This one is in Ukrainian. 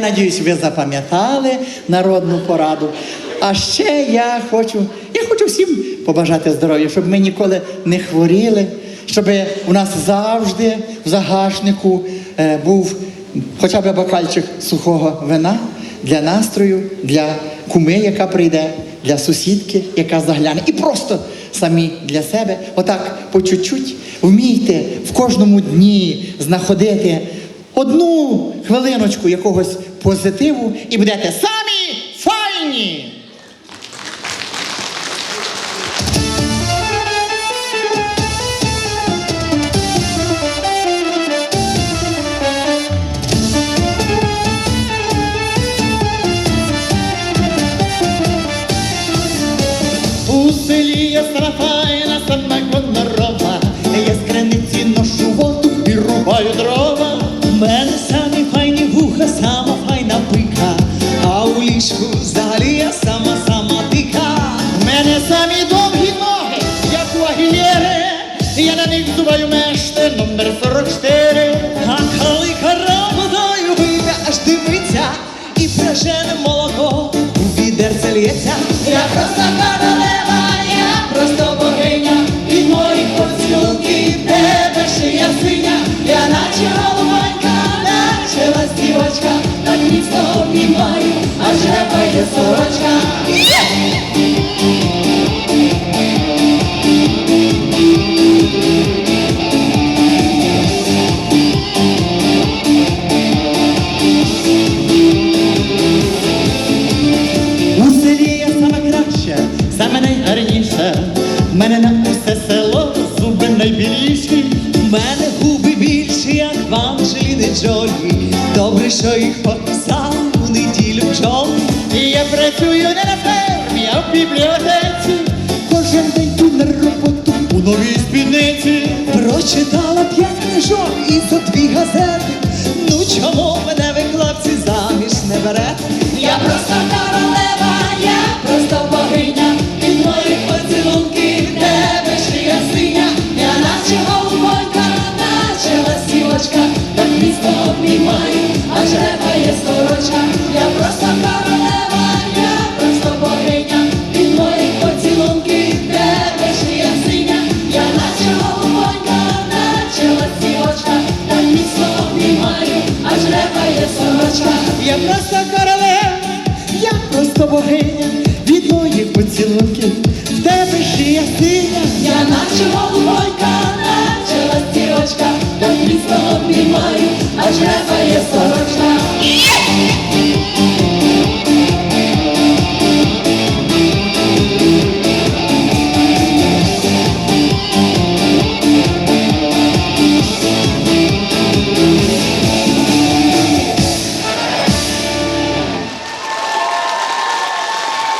Надіюсь, ви запам'ятали народну пораду. А ще я хочу, я хочу всім побажати здоров'я, щоб ми ніколи не хворіли, щоб у нас завжди в загашнику е, був хоча б бокальчик сухого вина для настрою, для куми, яка прийде, для сусідки, яка загляне, і просто самі для себе, отак по чуть-чуть. Вмійте в кожному дні знаходити одну хвилиночку якогось позитиву і будете самі файні. У селі є сарафайна, зубаю мешти номер 44. А коли водою вийде, аж дивиться, і прижене молоко у відерце лється. Я просто королева, я просто богиня, від моїх поцілунків тебе шия синя, я наче голубонька, наче ластівочка, так міцно обнімаю, аж репає сорочка. Мене на усе село зуби найбіліші. У мене губи більші, як в Анджеліни Джолі. Добре, що їх покусав у неділю бджоли. І я працюю не на фермі, а в бібліотеці. Кожен день йду на роботу у новій спідниці. Прочитала п'ять книжок і за дві газети. Ну чому мене богиня від моїх поцілунків. В тебе шия синя, я наче голубойка.